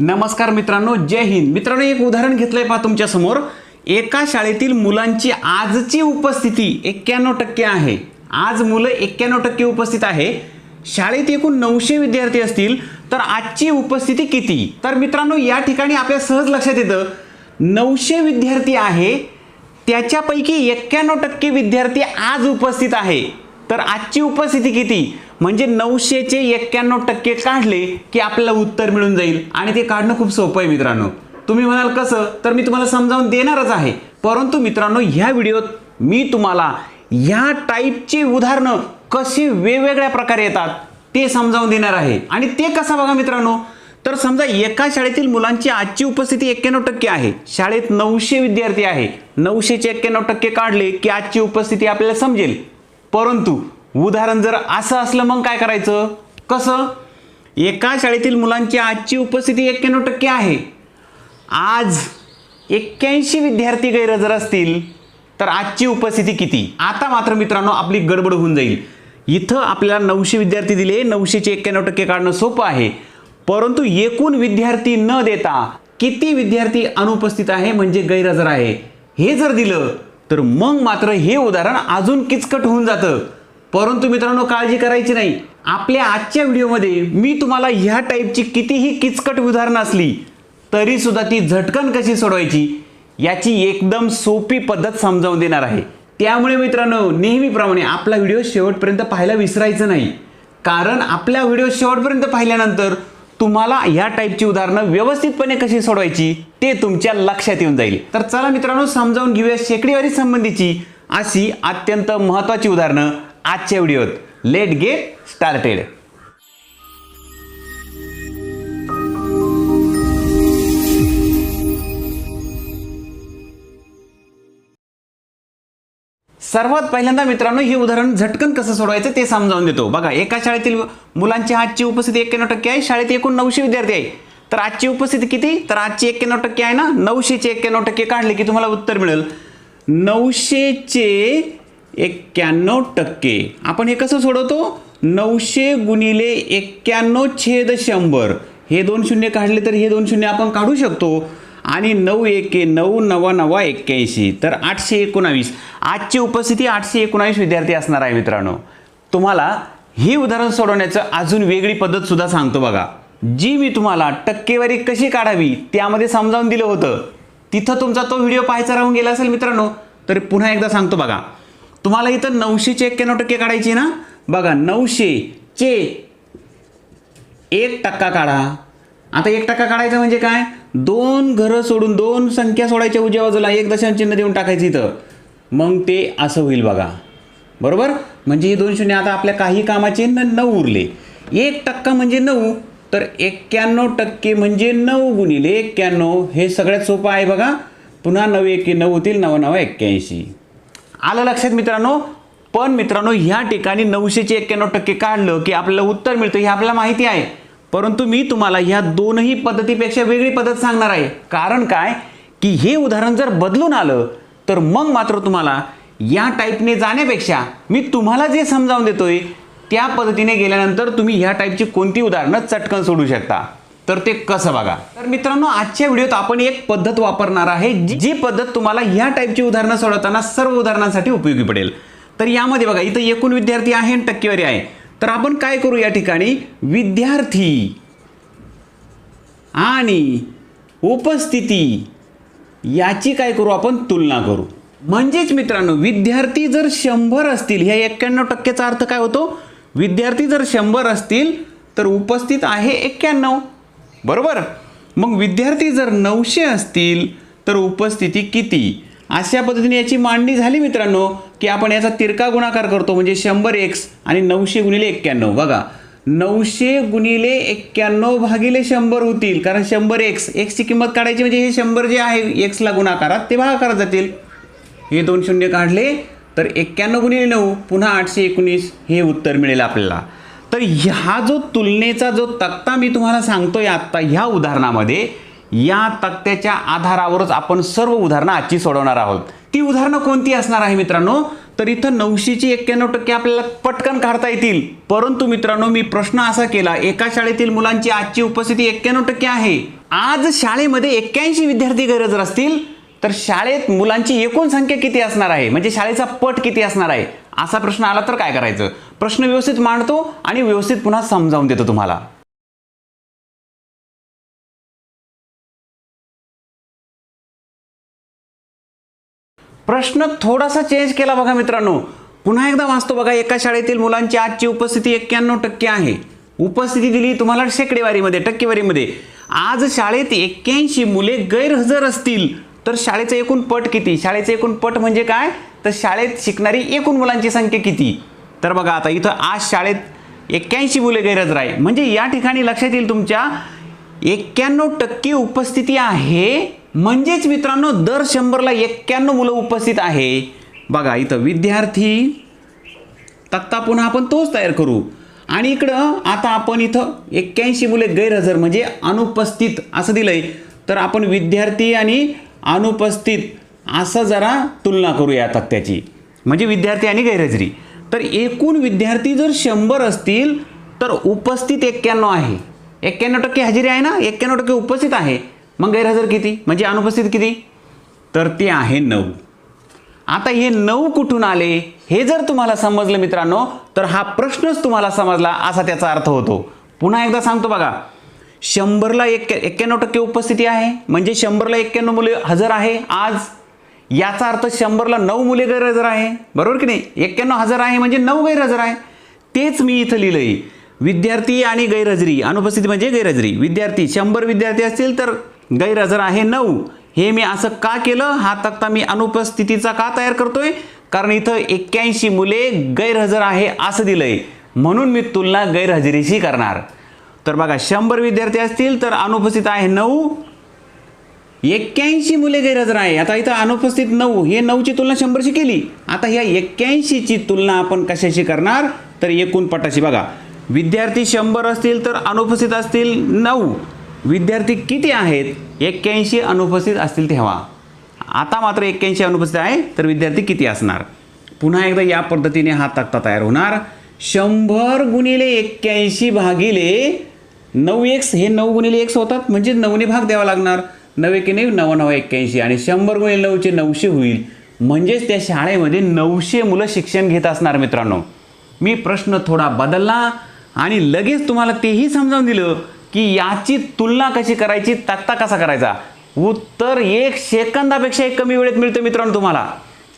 नमस्कार मित्रांनो जय हिंद. मित्रांनो एक उदाहरण घेतलंय पहा तुमच्यासमोर एका शाळेतील मुलांची आजची उपस्थिती एक्क्याण्णव टक्के आहे. आज मुलं एक्क्याण्णव टक्के उपस्थित आहे. शाळेत एकूण नऊशे विद्यार्थी असतील तर आजची उपस्थिती किती? तर मित्रांनो या ठिकाणी आपल्या सहज लक्षात येतं. नऊशे विद्यार्थी आहे त्याच्यापैकी एक्क्याण्णव टक्के विद्यार्थी आज उपस्थित आहे. तर आजची उपस्थिती किती? म्हणजे नऊशेचे एक्क्याण्णव टक्के काढले की आपल्याला उत्तर मिळून जाईल. आणि ते काढणं खूप सोपं आहे मित्रांनो. तुम्ही म्हणाल कसं? तर मी तुम्हाला समजावून देणारच आहे. परंतु मित्रांनो ह्या व्हिडिओत मी तुम्हाला ह्या टाईपची उदाहरणं कशी वेगवेगळ्या प्रकारे येतात ते समजावून देणार आहे. आणि ते कसा बघा मित्रांनो. तर समजा एका शाळेतील मुलांची आजची उपस्थिती एक्क्याण्णव टक्के आहे. शाळेत नऊशे विद्यार्थी आहे. नऊशेचे एक्क्याण्णव टक्के काढले की आजची उपस्थिती आपल्याला समजेल. परंतु उदाहरण जर असं असलं मग काय करायचं? कसं? एका शाळेतील मुलांची आजची उपस्थिती एक्क्याण्णव टक्के आहे. आज एक्क्याऐंशी विद्यार्थी गैरहजर असतील तर आजची उपस्थिती किती? आता मात्र मित्रांनो आपली गडबड होऊन जाईल. इथं आपल्याला नऊशे विद्यार्थी दिले नऊशेचे एक्क्याण्णव टक्के काढणं सोपं आहे. परंतु एकूण विद्यार्थी न देता किती विद्यार्थी अनुपस्थित आहे म्हणजे गैरहजर आहे? हे जर दिलं तर मग मात्र हे उदाहरण अजून किचकट होऊन जातं. परंतु मित्रांनो काळजी करायची नाही. आपल्या आजच्या व्हिडिओमध्ये मी तुम्हाला ह्या टाईपची कितीही किचकट उदाहरणं असली तरी सुद्धा ती झटकन कशी सोडवायची याची एकदम सोपी पद्धत समजावून देणार आहे. त्यामुळे मित्रांनो नेहमीप्रमाणे आपला व्हिडिओ शेवटपर्यंत पाहायला विसरायचं नाही. कारण आपला व्हिडिओ शेवटपर्यंत पाहिल्यानंतर तुम्हाला ह्या टाईपची उदाहरणं व्यवस्थितपणे कशी सोडवायची ते तुमच्या लक्षात येऊन जाईल. तर चला मित्रांनो समजावून घेऊया शेकडीवारी संबंधीची अशी अत्यंत महत्त्वाची उदाहरणं. आजच्या व्हिडिओत लेट गेट स्टार्टेड सर्वात पहिल्यांदा मित्रांनो हे उदाहरण झटकन कसं सोडवायचं ते समजावून देतो. बघा एका शाळेतील मुलांची आजची उपस्थिती एक्क्याण्णव टक्के आहे शाळेत एकूण नऊशे विद्यार्थी आहे. तर आजची उपस्थिती किती? तर आजची एक्क्याण्णव टक्के आहे ना? नऊशेचे एक्क्याण्णव टक्के काढले की तुम्हाला उत्तर मिळेल. नऊशेचे एक्क्याण्णव टक्के. आपण हे कसं सोडवतो? नऊशे गुणिले एक्क्याण्णव छेद शंभर. हे दोन शून्य काढले तर हे दोन शून्य आपण काढू शकतो. आणि नऊ एके नऊ नवा नवा एक्क्याऐंशी. तर आठशे एकोणावीस. आजची उपस्थिती आठशे एकोणावीस विद्यार्थी असणार आहे मित्रांनो. तुम्हाला हे उदाहरण सोडवण्याचं अजून वेगळी पद्धतसुद्धा सांगतो बघा. जी मी तुम्हाला टक्केवारी कशी काढावी त्यामध्ये समजावून दिलं होतं. तिथं तुमचा तो व्हिडिओ पाहायचा राहून गेला असेल मित्रांनो. तर पुन्हा एकदा सांगतो बघा. तुम्हाला इथं नऊशेचे एक्क्याण्णव टक्के काढायची ना? बघा नऊशेचे एक टक्का काढा. आता एक टक्का काढायचा म्हणजे काय? दोन घरं सोडून दोन संख्या सोडायच्या उजव्या बाजूला एक दशांश चिन्ह देऊन टाकायचं इथं. मग ते असं होईल बघा. बरोबर? म्हणजे ही दोन शून्य आता आपल्या काही कामाचे न नऊ उरले. एक टक्का म्हणजे नऊ तर एक्क्याण्णव टक्के म्हणजे नऊ गुणिले एक्क्याण्णव हे सगळ्यात सोपं आहे बघा. पुन्हा नऊ एके नऊ होतील नऊ नऊ एक्क्याऐंशी. आलं लक्षात मित्रांनो? पण मित्रांनो ह्या ठिकाणी नऊशेचे एक्क्याण्णव टक्के काढलं की आपल्याला उत्तर मिळतं हे आपल्याला माहिती आहे. परंतु मी तुम्हाला ह्या दोनही पद्धतीपेक्षा वेगळी पद्धत सांगणार आहे. कारण काय? की हे उदाहरण जर बदलून आलं तर मग मात्र तुम्हाला या टाईपने जाण्यापेक्षा मी तुम्हाला जे समजावून देतोय त्या पद्धतीने गेल्यानंतर तुम्ही ह्या टाईपची कोणती उदाहरणं चटकन सोडू शकता. तर ते कसं बघा. तर मित्रांनो आजच्या व्हिडिओत आपण एक पद्धत वापरणार आहे जी- पद्धत तुम्हाला ह्या टाईपची उदाहरणं सोडवताना सर्व उदाहरणांसाठी उपयोगी पडेल. तर यामध्ये बघा इथं एकूण विद्यार्थी आहे आणि टक्केवारी आहे. तर आपण काय करू या ठिकाणी? विद्यार्थी आणि उपस्थिती याची काय करू आपण? तुलना करू. म्हणजेच मित्रांनो विद्यार्थी जर शंभर असतील ह्या एक्क्याण्णव टक्क्याचा अर्थ काय होतो? विद्यार्थी जर शंभर असतील तर उपस्थित आहे एक्क्याण्णव. बरोबर? मग विद्यार्थी जर नऊशे असतील तर उपस्थिती किती? अशा पद्धतीने याची मांडणी झाली मित्रांनो की आपण याचा तिरका गुणाकार करतो म्हणजे शंभर एक्स आणि नऊशे गुणिले एक्क्याण्णव. बघा नऊशे गुणिले एक्क्याण्णव भागिले शंभर होतील कारण शंभर एक्स एक्सची किंमत काढायची म्हणजे हे शंभर जे आहे एक्सला गुणाकारात ते भागाकारात जातील. हे दोन शून्य काढले तर एक्क्याण्णव गुणिले नऊ पुन्हा आठशे एकोणीस हे उत्तर मिळेल आपल्याला. तर ह्या जो तुलनेचा जो तक्ता मी तुम्हाला सांगतोय आत्ता ह्या उदाहरणामध्ये या तक्त्याच्या आधारावरच आपण सर्व उदाहरणं आजची सोडवणार आहोत. ती उदाहरणं कोणती असणार आहे मित्रांनो? तर इथं नऊशेची एक्क्याण्णव टक्के आपल्याला पटकन काढता येतील. परंतु मित्रांनो मी प्रश्न असा केला एका शाळेतील मुलांची आजची उपस्थिती एक्क्याण्णव टक्के आहे. आज शाळेमध्ये एक्क्याऐंशी विद्यार्थी गरज असतील तर शाळेत मुलांची एकूण संख्या किती असणार आहे? म्हणजे शाळेचा पट किती असणार आहे? असा प्रश्न आला तर काय करायचं? प्रश्न व्यवस्थित मांडतो आणि व्यवस्थित पुन्हा समजावून देतो तुम्हाला. प्रश्न थोडासा चेंज केला बघा मित्रांनो. पुन्हा एकदा वाचतो बघा एका शाळेतील मुलांची आजची उपस्थिती एक्क्याण्णव टक्के आहे. उपस्थिती दिली तुम्हाला शेकडेवारीमध्ये टक्केवारीमध्ये. आज शाळेत एक्क्याऐंशी मुले गैरहजर असतील तर शाळेचं एकूण पट किती? शाळेचं एकूण पट म्हणजे काय? तर शाळेत शिकणारी एकूण मुलांची संख्या किती? तर बघा आता इथं आज शाळेत एक्क्याऐंशी मुले गैरहजर आहे. म्हणजे या ठिकाणी लक्षात येईल तुमच्या एक्क्याण्णव टक्के उपस्थिती आहे म्हणजेच मित्रांनो दर शंभरला एक्क्याण्णव मुलं उपस्थित आहे. बघा इथं विद्यार्थी तक्ता पुन्हा आपण तोच तयार करू. आणि इकडं आता आपण इथं एक्क्याऐंशी मुले गैरहजर म्हणजे अनुपस्थित असं दिलंय. तर आपण विद्यार्थी आणि अनुपस्थित असं जरा तुलना करूया आता त्याची. म्हणजे विद्यार्थी आणि गैरहजेरी. तर एकूण विद्यार्थी जर शंभर असतील तर उपस्थित एक्क्याण्णव आहे. एक्क्याण्णव टक्के हजेरी आहे ना? एक्क्याण्णव टक्के उपस्थित आहे. मग गैरहजर किती? म्हणजे अनुपस्थित किती? तर ते आहे नऊ. आता हे नऊ कुठून आले? हे जर तुम्हाला समजलं मित्रांनो तर हा प्रश्नच तुम्हाला समजला असा त्याचा अर्थ होतो. पुन्हा एकदा सांगतो बघा. शंभरला एक एक्क्याण्णव टक्के उपस्थिती आहे. म्हणजे शंभरला एक्क्याण्णव मुले हजर आहे आज. याचा अर्थ शंभरला नऊ मुले गैरहजर आहे. बरोबर की नाही? एक्क्याण्णव हजर आहे म्हणजे नऊ गैरहजर आहे. तेच मी इथं लिहिलं आहे विद्यार्थी आणि गैरहजरी. अनुपस्थिती म्हणजे गैरहजरी. विद्यार्थी शंभर विद्यार्थी असतील तर गैरहजर आहे नऊ. हे मी असं का केलं? हा तक्ता मी अनुपस्थितीचा का तयार करतोय? कारण इथं एक्क्याऐंशी मुले गैरहजर आहे असं दिलंय. म्हणून मी तुलना गैरहजेरीशी करणार. तर बघा शंभर विद्यार्थी असतील तर अनुपस्थित आहे नऊ. एक्क्याऐंशी मुले गैरहजर आहे. आता इथं अनुपस्थित नऊ. हे नऊची तुलना शंभरशी केली. आता ह्या एक्क्याऐंशीची तुलना आपण कशाशी करणार? तर एकूण पटाशी बघा. विद्यार्थी शंभर असतील तर अनुपस्थित असतील नऊ. विद्यार्थी किती आहेत? एक्क्याऐंशी अनुपस्थित असतील तेव्हा. आता मात्र एक्क्याऐंशी अनुपस्थित आहे तर विद्यार्थी किती असणार? पुन्हा एकदा या पद्धतीने हा तक्ता तयार होणार. शंभर गुणिले एक्क्याऐंशी भागिले नऊ एक्स. हे नऊ गुणिले एक्स होतात. म्हणजे नऊने भाग द्यावा लागणार. नवे की नऊ नवनव नऊ एक्क्याऐंशी. आणि शंभर गुणिले नऊचे नऊशे होईल. म्हणजेच त्या शाळेमध्ये नऊशे मुलं शिक्षण घेत असणार मित्रांनो. मी प्रश्न थोडा बदलला आणि लगेच तुम्हाला तेही समजावून दिलं की याची तुलना कशी करायची तक्ता कसा करायचा? उत्तर एक सेकंदापेक्षा एक कमी वेळेत मिळतं मित्रांनो तुम्हाला.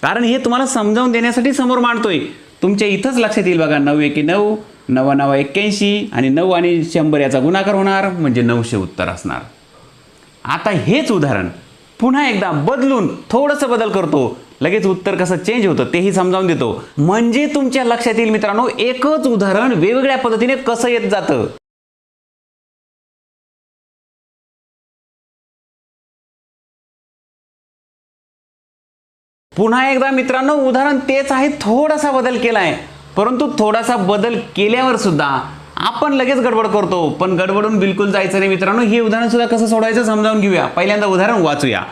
कारण हे तुम्हाला समजावून देण्यासाठी समोर मांडतोय. तुमच्या इथंच लक्षात येईल बघा नऊ एके नऊ नवा नवा एक्क्याऐंशी आणि नऊ आणि शंभर याचा गुणाकार होणार म्हणजे नऊशे उत्तर असणार. आता हेच उदाहरण. पुन्हा एकदा बदलून थोडंसं बदल करतो. लगेच उत्तर कसं चेंज होतं तेही समजावून देतो. म्हणजे तुमच्या लक्षात येईल मित्रांनो एकच उदाहरण वेगवेगळ्या पद्धतीने कसं येत जातं? पुन्हा एकदा मित्रांनो उदाहरण तेच आहे थोडासा बदल केला आहे परंतु थोडासा बदल केल्यावर सुद्धा आपण लगेच गडबड करतो पण गडबडून बिलकुल जायचं नाही मित्रांनो. हे उदाहरण सुद्धा कसं सोडवायचं समजावून घेऊया. पहिल्यांदा उदाहरण वाचूया.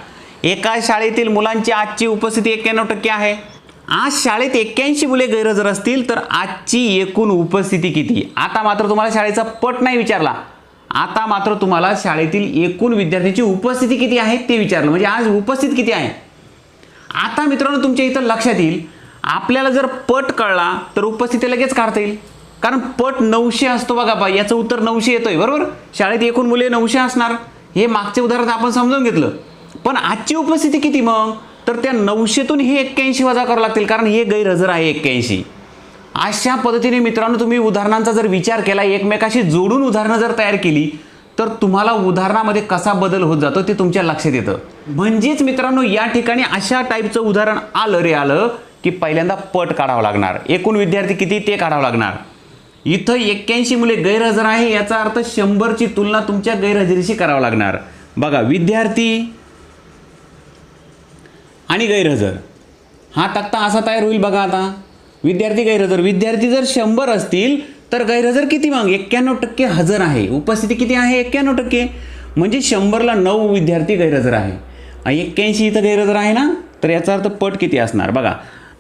एका शाळेतील मुलांची आजची उपस्थिती एक्क्याण्णव टक्के आहे. आज शाळेत एक्क्याऐंशी मुले गैरहजर असतील तर आजची एकूण उपस्थिती किती? आता मात्र तुम्हाला शाळेचा पट नाही विचारला. आता मात्र तुम्हाला शाळेतील एकूण विद्यार्थ्यांची उपस्थिती किती आहे ते विचारलं. म्हणजे आज उपस्थित किती आहे? आता मित्रांनो तुमच्या इथं लक्षात येईल. आपल्याला जर पट कळला तर उपस्थिती लगेच काढता येईल. कारण पट नऊशे असतो बघा बा याचं उत्तर नऊशे येतोय बरोबर? शाळेत एकूण मुले नऊशे असणार. हे मागचे उदाहरण आपण समजून घेतलं. पण आजची उपस्थिती किती मग? तर त्या नऊशेतून हे एक्क्याऐंशी वजा करावं लागतील कारण हे गैरहजर आहे एक्क्याऐंशी. अशा पद्धतीने मित्रांनो तुम्ही उदाहरणांचा जर विचार केला एकमेकाशी जोडून उदाहरणं जर तयार केली तर तुम्हाला उदाहरणामध्ये कसा बदल होत जातो ते तुमच्या लक्षात येतं. म्हणजेच मित्रांनो या ठिकाणी अशा टाईपचं उदाहरण आलं रे आलं की पहिल्यांदा पट काढावं लागणार. एकूण विद्यार्थी किती ते काढावं लागणार. इथं एक्क्याऐंशी मुले गैरहजर आहे याचा अर्थ शंभरची तुलना तुमच्या गैरहजेरीशी करावं लागणार. बघा विद्यार्थी आणि गैरहजर. हा तक्ता असा तयार होईल बघा आता. विद्यार्थी गैरहजर. विद्यार्थी जर शंभर असतील तर गैरहजर किती मग? एक्क्याण्णव टक्के हजर आहे. उपस्थिती किती आहे? एक्क्याण्णव टक्के. म्हणजे शंभरला नऊ विद्यार्थी गैरहजर आहे. एक्क्याऐंशी इथं गैरहजर आहे ना? तर याचा अर्थ पट किती असणार? बघा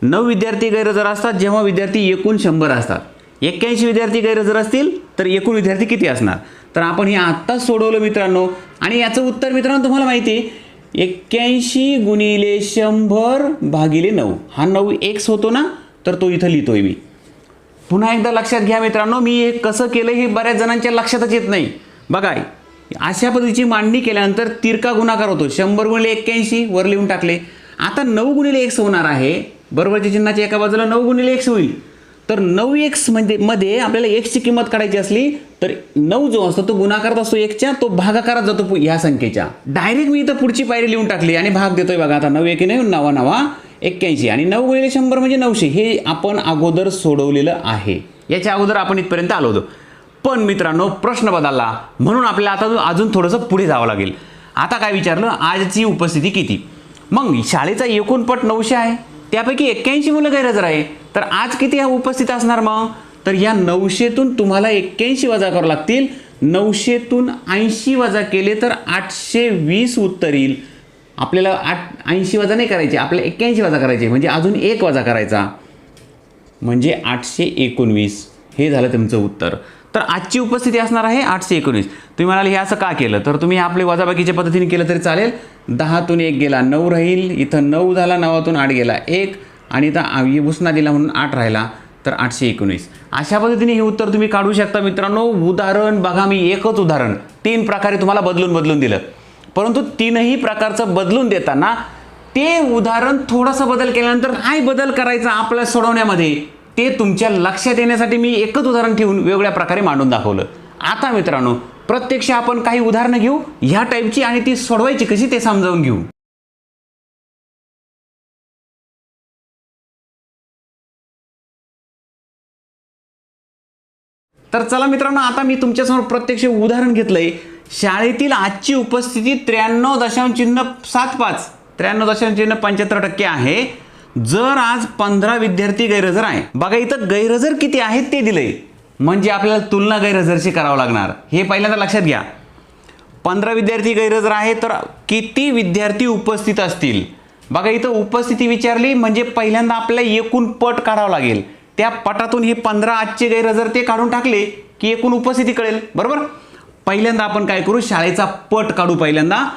नऊ विद्यार्थी गैरहजर असतात जेव्हा विद्यार्थी एकूण शंभर असतात. एक्क्याऐंशी विद्यार्थी गैरहजर असतील तर एकूण विद्यार्थी किती असणार? तर आपण हे आत्ताच सोडवलं मित्रांनो. आणि याचं उत्तर मित्रांनो तुम्हाला माहिती आहे एक्क्याऐंशी गुणिले शंभर भागिले नऊ. हा नऊ एक्स होतो ना तर तो इथं लिहितोय मी. पुन्हा एकदा लक्षात घ्या मित्रांनो मी हे कसं केलं हे बऱ्याच जणांच्या लक्षातच येत नाही. बघा अशा पद्धतीची मांडणी केल्यानंतर तिरका गुणाकार होतो. शंभर गुणिले एक्क्याऐंशी वर लिहून टाकले. आता नऊ गुणिले एक्स होणार आहे. बरोबरच्या चिन्हाच्या एका बाजूला नऊ गुणिले एक्स होईल. तर नऊ एक्स म्हणजे मध्ये आपल्याला एक्सची किंमत काढायची असली तर नऊ जो असतो तो गुणाकारात असतो एकच्या तो भागाकारात जातो पु- ह्या संख्येच्या. डायरेक्ट मी इथं पुढची पायरी लिहून टाकली आणि भाग देतोय बघा आता. नऊ एक नाही नवा नवा एक्क्याऐंशी. आणि नऊ गुणिले शंभर म्हणजे नऊशे. हे आपण अगोदर सोडवलेलं आहे. याच्या अगोदर आपण इथपर्यंत आलो होतो. पण मित्रांनो प्रश्न बदलला. म्हणून आपल्याला आता अजून थोडंसं पुढे जावं लागेल. आता काय विचारलं? आजची उपस्थिती किती? मग शाळेचा एकूण पट नऊशे आहे. त्यापैकी एक्क्याऐंशी मुलं गैरहजर आहे. तर आज किती ह्या उपस्थित असणार मग? तर या नऊशेतून तुम्हाला एक्क्याऐंशी वजा करावं लागतील. नऊशेतून ऐंशी वजा केले तर आठशे वीस उत्तर येईल. आपल्याला आठ ऐंशी वजा नाही करायचे आपल्याला एक्क्याऐंशी वजा करायचे म्हणजे अजून एक वजा करायचा. म्हणजे आठशे एकोणवीस. हे झालं तुमचं उत्तर. तर आजची उपस्थिती असणार आहे आठशे एकोणीस तुम्ही म्हणाल हे असं का केलं? तर तुम्ही आपले वजाबाकीच्या पद्धतीने केलं तरी चालेल. दहातून एक गेला नऊ राहील. इथं नऊ झाला नवातून आठ गेला एक. आणि इथं आ- दिला म्हणून आठ राहिला तर आठशे एकोणीस. अशा पद्धतीने हे उत्तर तुम्ही काढू शकता मित्रांनो. उदाहरण बघा मी एकच उदाहरण. तीन प्रकारे तुम्हाला बदलून बदलून दिलं. परंतु तीनही प्रकारचं बदलून देताना ते उदाहरण थोडासा बदल केल्यानंतर काय बदल करायचा आपल्या सोडवण्यामध्ये? ते तुमच्या लक्षात येण्यासाठी मी एकच उदाहरण ठेवून वेगळ्या प्रकारे मांडून दाखवलं. आता मित्रांनो प्रत्यक्ष आपण काही उदाहरणं घेऊ ह्या टाईपची आणि ती सोडवायची कशी ते समजावून घेऊ. तर चला मित्रांनो आता मी तुमच्यासमोर प्रत्यक्ष उदाहरण घेतलंय. शाळेतील आजची उपस्थिती त्र्याण्णव दशांश चिन्ह सात पाच त्र्याण्णव दशांश चिन्ह पंच्याहत्तर टक्के आहे. जर आज पंधरा विद्यार्थी गैरहजर आहे. बघा इथं गैरहजर किती आहेत ते दिलंय. म्हणजे आपल्याला तुलना गैरहजरशी करावं लागणार. हे पहिल्यांदा लक्षात घ्या. पंधरा विद्यार्थी गैरहजर आहे तर किती विद्यार्थी उपस्थित असतील? बघा इथं उपस्थिती विचारली म्हणजे पहिल्यांदा आपल्याला एकूण पट काढावं लागेल. त्या पटातून हे पंधरा आजचे गैरहजर ते काढून टाकले की एकूण उपस्थिती कळेल. बरोबर? पहिल्यांदा आपण काय करू? शाळेचा पट काढू पहिल्यांदा.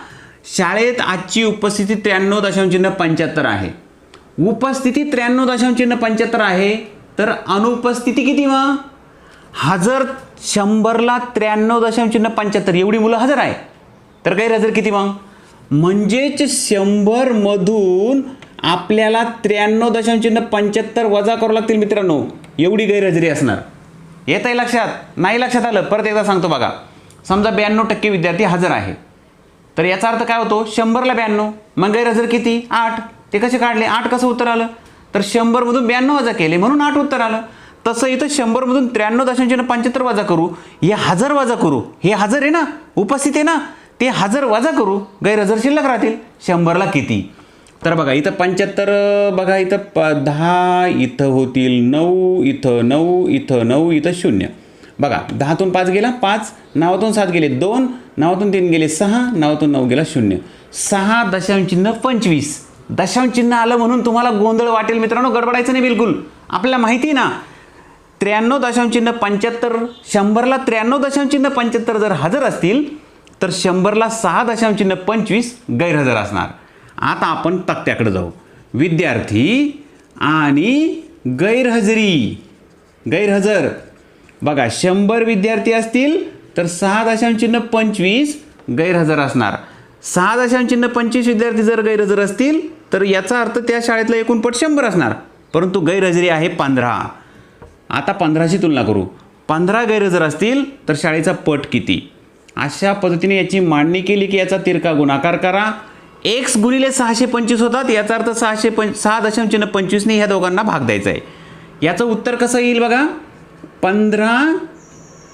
शाळेत आजची उपस्थिती त्र्याण्णव दशांश चिन्ह पंच्याहत्तर आहे. उपस्थिती त्र्याण्णव दशांश चिन्ह पंच्याहत्तर आहे तर अनुपस्थिती किती मग? हजर शंभरला त्र्याण्णव दशांश चिन्ह पंच्याहत्तर. एवढी मुलं हजर आहे. तर गैरहजर किती मग? म्हणजेच शंभर मधून आपल्याला त्र्याण्णव दशांश चिन्ह पंच्याहत्तर वजा करावं लागतील मित्रांनो. एवढी गैरहजेरी असणार. येत आहे लक्षात? नाही लक्षात आलं परत एकदा सांगतो बघा. समजा ब्याण्णव टक्के विद्यार्थी हजर आहे. तर याचा अर्थ काय होतो? शंभरला ब्याण्णव. मग गैरहजर किती? आठ. ते कसे काढले? आठ कसं उत्तर आलं? तर शंभरमधून ब्याण्णव वजा केले म्हणून आठ उत्तर आलं. तसं इथं शंभरमधून त्र्याण्णव दशांश पंच्याहत्तर वजा करू. हे हजर वजा करू. हे हजर आहे ना? उपस्थित आहे ना? ते हजर वजा करू. गैरहजर शिल्लक राहतील. शंभरला किती? तर बघा इथं पंच्याहत्तर बघा इथं प दहा इथं होतील नऊ इथं नऊ इथं नऊ इथं शून्य. बघा दहातून पाच गेला पाच. नावातून सात गेले दोन. नावातून तीन गेले सहा. नावातून नऊ गेला शून्य. सहा दशांश चिन्ह पंचवीस. दशांश चिन्ह आलं म्हणून तुम्हाला गोंधळ वाटेल मित्रांनो. गडबडायचं नाही बिलकुल. आपल्याला माहिती आहे ना त्र्याण्णव दशांश चिन्ह पंच्याहत्तर शंभरला त्र्याण्णव दशांश चिन्ह पंच्याहत्तर जर हजर असतील तर शंभरला सहा दशांश चिन्ह पंचवीस गैरहजर असणार. आता आपण तक्त्याकडे जाऊ. विद्यार्थी आणि गैरहजेरी. गैरहजर. बघा शंभर विद्यार्थी असतील तर सहा दशांश चिन्ह पंचवीस गैरहजर असणार. सहा दशांश चिन्ह पंचवीस विद्यार्थी जर गैरहजर असतील तर याचा अर्थ त्या शाळेतला एकूण पट शंभर असणार. परंतु गैरहजेरी आहे पंधरा. आता पंधराशी तुलना करू. पंधरा गैरहजर असतील तर शाळेचा पट किती? अशा पद्धतीने याची मांडणी केली की याचा तिरका गुणाकार करा. एक्स गुणिले सहाशे पंचवीस होतात याचा अर्थ सहाशे पंच सहा दशांश पंचवीसने ह्या दोघांना भाग द्यायचा आहे. याचं उत्तर कसं येईल बघा? पंधरा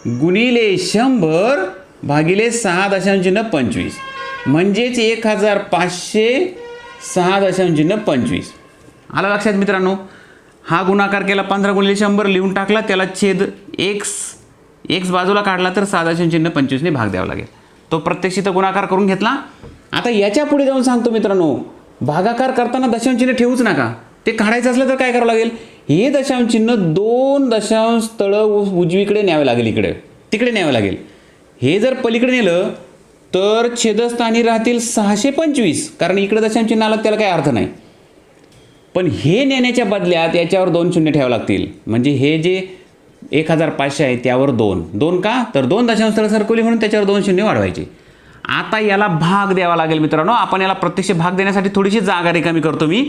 गुणिले शंभर भागिले सहा दशांश पंचवीस. म्हणजेच एक हजार पाचशे सहा दशांश पंचवीस. आला लक्षात मित्रांनो? हा गुणाकार केला पंधरा गुणिले शंभर लिहून टाकला त्याला छेद एक्स एक्स बाजूला काढला तर सहा चिन्ह पंचवीसने भाग द्यावा लागेल. तो प्रत्यक्ष इथं गुणाकार करून घेतला. आता याच्यापुढे जाऊन सांगतो मित्रांनो भागाकार करताना दशांश चिन्ह ठेवूच नका. ते काढायचं असलं तर काय करावं लागेल? हे दशांश चिन्ह दोन दशांश स्थळं उ- उजवीकडे न्यावे लागेल इकडे. तिकडे न्यावं लागेल. हे जर पलीकडे नेलं तर छेदस्थानी राहतील सहाशे पंचवीस. कारण इकडे दशांश चिन्ह आलं त्याला काही अर्थ नाही. पण हे नेण्याच्या बदल्यात याच्यावर दोन शून्य ठेवावं लागतील. म्हणजे हे जे एक हजार पाचशे आहे त्यावर दोन. दोन का? तर दोन दशांश सरकवली म्हणून त्याच्यावर दोन शून्य वाढवायचे. आता याला भाग द्यावा लागेल मित्रांनो. आपण याला प्रत्यक्ष भाग देण्यासाठी थोडीशी जागा रिकामी करतो मी.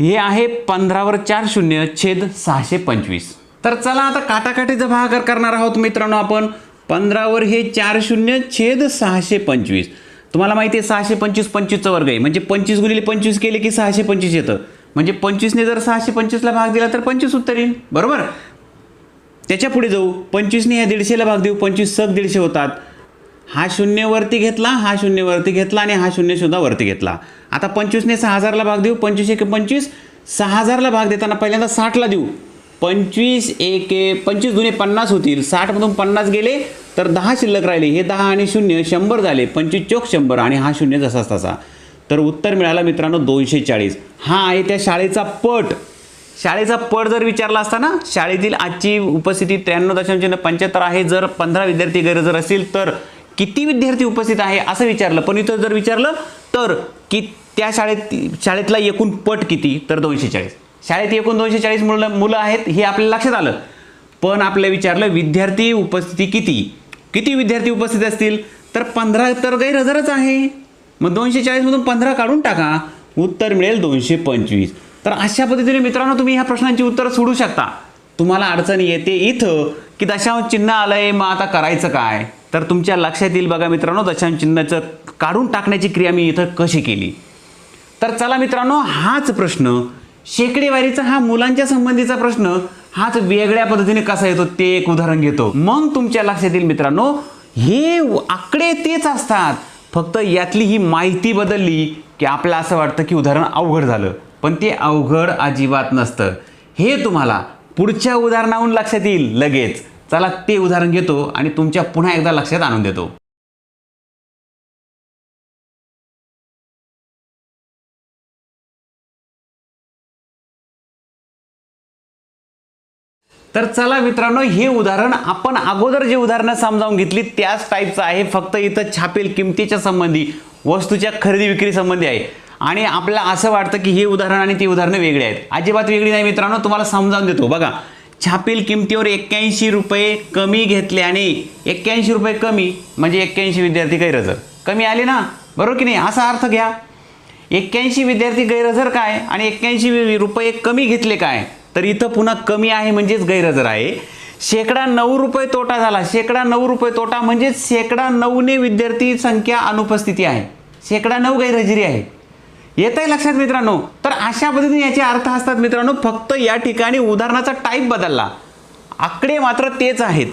हे आहे पंधरावर चार शून्य छेद सहाशे पंचवीस. तर चला आता काटाकाटीचा भागाकार करणार आहोत मित्रांनो आपण. पंधरावर हे चार शून्य छेद सहाशे पंचवीस. तुम्हाला माहिती आहे सहाशे पंचवीस पंचवीसचा वर्ग आहे. म्हणजे पंचवीस गुणिले पंचवीस केले की सहाशे पंचवीस येतं. म्हणजे पंचवीसने जर सहाशे पंचवीसला भाग दिला तर पंचवीस उत्तर येईल बरोबर? त्याच्या पुढे जाऊ. पंचवीसने ह्या दीडशेला भाग देऊ. पंचवीस सग दीडशे होतात. हा शून्य वरती घेतला हा शून्यवरती घेतला आणि हा शून्यसुद्धा वरती घेतला. आता पंचवीसने सहा हजारला भाग देऊ. पंचवीस एक पंचवीस. सहा हजारला भाग देताना पहिल्यांदा साठला देऊ. पंचवीस एक पंचवीस दुने पन्नास होतील. साठमधून पन्नास गेले तर दहा शिल्लक राहिले. हे दहा आणि शून्य शंभर झाले. पंचवीस चोक शंभर आणि हा शून्य जसाच तसा तर उत्तर मिळालं मित्रांनो दोनशे चाळीस हा आहे त्या शाळेचा पट. शाळेचा पट जर विचारला असता ना शाळेतील आजची उपस्थिती त्र्याण्णव दशांश पंच्याहत्तर आहे. जर पंधरा विद्यार्थी गरजर असतील तर किती विद्यार्थी उपस्थित आहे असं विचारलं. पण इथं जर विचारलं तर की त्या शाळेत शाळेतला एकूण पट किती? तर दोनशे चाळीस शाळेत एकूण दोनशे चाळीस मुलं मुलं आहेत हे आपल्याला लक्षात आलं. पण आपल्याला विचारलं विद्यार्थी उपस्थिती किती? किती विद्यार्थी उपस्थित असतील? तर पंधरा तर गैरहजरच आहे. मग दोनशे चाळीसमधून पंधरा काढून टाका. उत्तर मिळेल दोनशे पंचवीस तर अशा पद्धतीने मित्रांनो तुम्ही ह्या प्रश्नांची उत्तरं सोडू शकता. तुम्हाला अडचण येते इथं की दशांश चिन्ह आलं आहे मग आता करायचं काय? तर तुमच्या लक्षात येईल बघा मित्रांनो दशांश चिन्हाचं काढून टाकण्याची क्रिया मी इथं कशी केली? तर चला मित्रांनो हाच प्रश्न शेकडेवारीचा हा मुलांच्या संबंधीचा प्रश्न हाच वेगळ्या पद्धतीने कसा येतो ते एक उदाहरण घेतो. मग तुमच्या लक्षात येईल मित्रांनो हे आकडे तेच असतात. फक्त यातली ही माहिती बदलली की आपलं असं वाटतं की उदाहरण अवघड झालं. पण ते अवघड अजिबात नसतं. हे तुम्हाला पुढच्या उदाहरणाहून लक्षात येईल लगेच. चला ते उदाहरण घेतो आणि तुमच्या पुन्हा एकदा लक्षात आणून देतो. तर चला मित्रांनो हे उदाहरण आपण अगोदर जे उदाहरणं समजावून घेतली त्याच टाईपचं आहे. फक्त इथं छापेल किमतीच्या संबंधी वस्तूच्या खरेदी विक्री संबंधी आहे. आणि आपल्याला असं वाटतं की हे उदाहरण आणि ती उदाहरणं वेगळी आहेत. अजिबात वेगळी नाही मित्रांनो तुम्हाला समजावून देतो. बघा छापील किमतीवर एक्क्याऐंशी रुपये कमी घेतल्याने एक्क्याऐंशी रुपये कमी म्हणजे एक्क्याऐंशी विद्यार्थी गैरहजर. कमी आले ना? बरोबर की नाही? असा अर्थ घ्या. एक्क्याऐंशी विद्यार्थी गैरहजर काय? आणि एक्क्याऐंशी रुपये कमी घेतले काय? तर इथं पुन्हा कमी आहे म्हणजेच गैरहजर आहे. शेकडा नऊ रुपये तोटा झाला. शेकडा नऊ रुपये तोटा म्हणजे शेकडा नऊने विद्यार्थी संख्या अनुपस्थिती आहे. शेकडा नऊ गैरहजेरी आहे. येत आहे लक्षात मित्रांनो? तर अशा पद्धतीने याचे अर्थ असतात मित्रांनो फक्त या ठिकाणी उदाहरणाचा टाईप बदलला. आकडे मात्र तेच आहेत.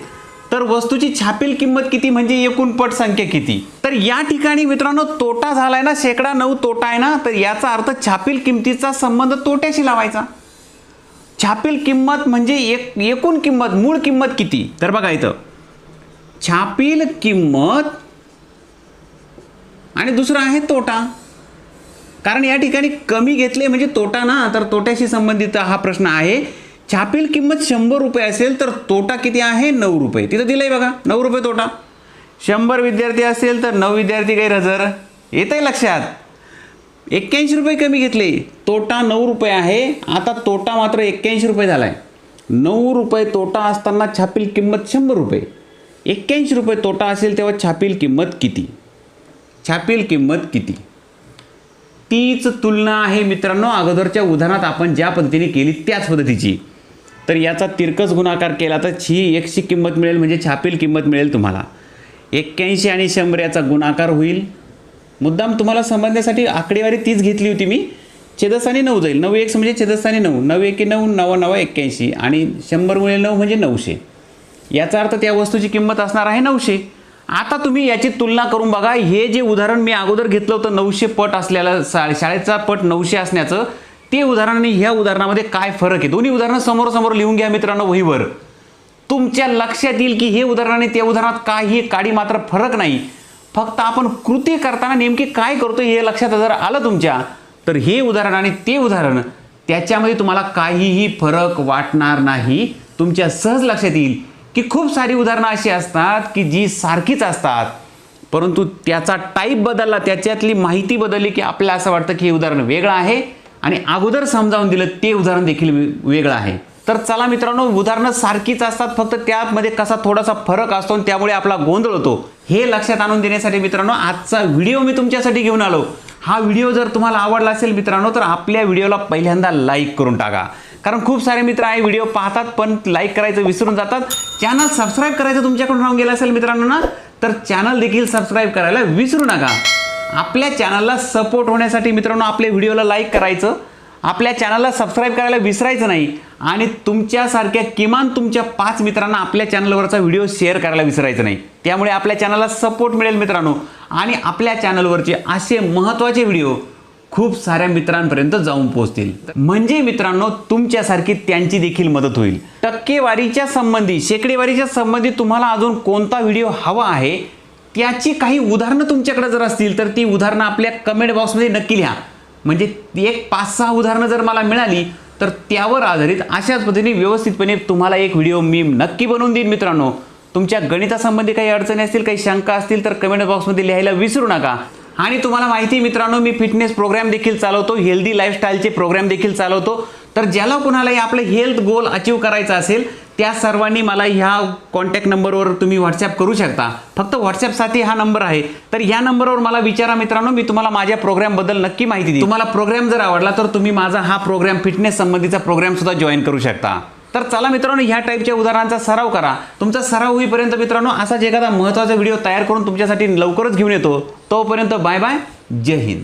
तर वस्तूची छापील किंमत किती म्हणजे एकूण पट संख्या किती? तर या ठिकाणी मित्रांनो तोटा झालाय ना शेकडा नऊ तोटा आहे ना तर याचा अर्थ छापील किमतीचा संबंध तोट्याशी लावायचा. छापील किंमत म्हणजे एक एकूण किंमत मूळ किंमत किती? तर बघा इथं. छापील किंमत आणि दुसरं आहे तोटा. कारण या ठिकाणी कमी घेतले म्हणजे तोटा ना? तर तोट्याशी संबंधित हा प्रश्न आहे. छापील किंमत शंभर रुपये असेल तर तोटा किती आहे? नऊ रुपये. तिथं दिलंय बघा नऊ रुपये तोटा. शंभर विद्यार्थी असेल तर नऊ विद्यार्थी गैरहजर. येत आहे लक्षात? एक्क्याऐंशी रुपये कमी घेतले. तोटा नऊ रुपये आहे. आता तोटा मात्र एक्क्याऐंशी रुपये झाला आहे नऊ रुपये तोटा असताना छापील किंमत शंभर रुपये. एक्क्याऐंशी रुपये तोटा असेल तेव्हा छापील किंमत किती? छापील किंमत किती? तीच तुलना आहे मित्रांनो अगोदरच्या उदाहरणात आपण ज्या पद्धतीने केली त्याच पद्धतीची. तर याचा तिरकस गुणाकार केला तर ही एकशी किंमत मिळेल म्हणजे छापील किंमत मिळेल तुम्हाला. एक्क्याऐंशी आणि शंभर याचा गुणाकार होईल. मुद्दाम तुम्हाला समजण्यासाठी आकडेवारी तीच घेतली होती मी. छेदस्थानी नऊ जाईल. नऊ एक म्हणजे छेदस्थानी नऊ. नऊ एके नऊ नवा नवा एक्क्याऐंशी. आणि शंभरमुळे नऊ म्हणजे नऊशे. याचा अर्थ त्या वस्तूची किंमत असणार आहे नऊशे. आता तुम्ही याची तुलना करून बघा. हे जे उदाहरण मी अगोदर घेतलं होतं नऊशे पट असलेला शा शाळेचा पट नऊशे असण्याचं ते उदाहरण आणि ह्या उदाहरणामध्ये काय फरक आहे? दोन्ही उदाहरणं समोरासमोर लिहून घ्या मित्रांनो वहीवर. तुमच्या लक्षात येईल की हे उदाहरण आणि त्या उदाहरणात काही काडी मात्र फरक नाही. फक्त आपण कृती करताना नेमकी काय करतो हे लक्षात जर आलं तुमच्या तर हे उदाहरण आणि ते उदाहरण त्याच्यामध्ये तुम्हाला काहीही फरक वाटणार नाही. तुमच्या सहज लक्षात येईल की खूप सारी उदाहरणं अशी असतात की जी सारखीच असतात. परंतु त्याचा टाईप बदलला त्याच्यातली माहिती बदलली की आपल्याला असं वाटतं की हे उदाहरण वेगळं आहे आणि अगोदर समजावून दिलं ते उदाहरण देखील वे- वेगळं आहे. तर चला मित्रांनो उदाहरणं सारखीच असतात फक्त त्यामध्ये कसा थोडासा फरक असतो आणि त्यामुळे आपला गोंधळ होतो. हे लक्षात आणून देण्यासाठी मित्रांनो आजचा व्हिडिओ मी तुमच्यासाठी घेऊन आलो. हा व्हिडिओ जर तुम्हाला आवडला असेल मित्रांनो तर आपल्या व्हिडिओला पहिल्यांदा लाईक करून टाका. कारण खूप सारे मित्र आहे व्हिडिओ पाहतात पण लाईक करायचं विसरून जातात. चॅनल सबस्क्राईब करायचं तुमच्याकडून राहून गेलं असेल मित्रांनो ना तर चॅनल देखील सबस्क्राईब करायला विसरू नका. आपल्या चॅनलला सपोर्ट होण्यासाठी मित्रांनो आपल्या व्हिडिओला लाईक करायचं. आपल्या चॅनलला सबस्क्राईब करायला विसरायचं नाही आणि तुमच्यासारख्या किमान तुमच्या पाच मित्रांना आपल्या चॅनलवरचा व्हिडिओ शेअर करायला विसरायचं नाही. त्यामुळे आपल्या चॅनलला सपोर्ट मिळेल मित्रांनो. आणि आपल्या चॅनलवरचे असे महत्त्वाचे व्हिडिओ खूप साऱ्या मित्रांपर्यंत जाऊन पोहोचतील. म्हणजे मित्रांनो तुमच्यासारखी त्यांची देखील मदत होईल. टक्केवारीच्या संबंधी शेकडेवारीच्या संबंधी तुम्हाला अजून कोणता व्हिडिओ हवा आहे त्याची काही उदाहरणं तुमच्याकडे जर असतील तर ती उदाहरणं आपल्या कमेंट बॉक्समध्ये नक्की लिहा. म्हणजे एक पाच सहा उदाहरणं जर मला मिळाली तर त्यावर आधारित अशाच पद्धतीने व्यवस्थितपणे तुम्हाला एक व्हिडिओ मी नक्की बनवून देईन मित्रांनो. तुमच्या गणितासंबंधी काही अडचणी असतील काही शंका असतील तर कमेंट बॉक्समध्ये लिहायला विसरू नका. आणि तुम्हाला माहिती आहे मित्रांनो मी फिटनेस प्रोग्राम देखील चालवतो हेल्दी लाईफस्टाईलचे प्रोग्राम देखील चालवतो. तर ज्याला कोणालाही आपलं हेल्थ गोल अचीव करायचं असेल त्या सर्वांनी मला ह्या कॉन्टॅक्ट नंबरवर तुम्ही व्हॉट्सॲप करू शकता. फक्त व्हॉट्सॲपसाठी हा नंबर आहे. तर या नंबरवर मला विचारा मित्रांनो मी तुम्हाला माझ्या प्रोग्रामबद्दल नक्की माहिती देईन. तुम्हाला प्रोग्राम जर आवडला तर तुम्ही माझा हा प्रोग्राम फिटनेस संबंधीचा प्रोग्रॅमसुद्धा जॉईन करू शकता. तर चला मित्रांनो ह्या टाईपच्या उदाहरणांचा सराव करा. तुमचा सराव होईपर्यंत मित्रांनो असाच एखादा महत्त्वाचा व्हिडिओ तयार करून तुमच्यासाठी लवकरच घेऊन येतो. तोपर्यंत बाय बाय जय हिंद.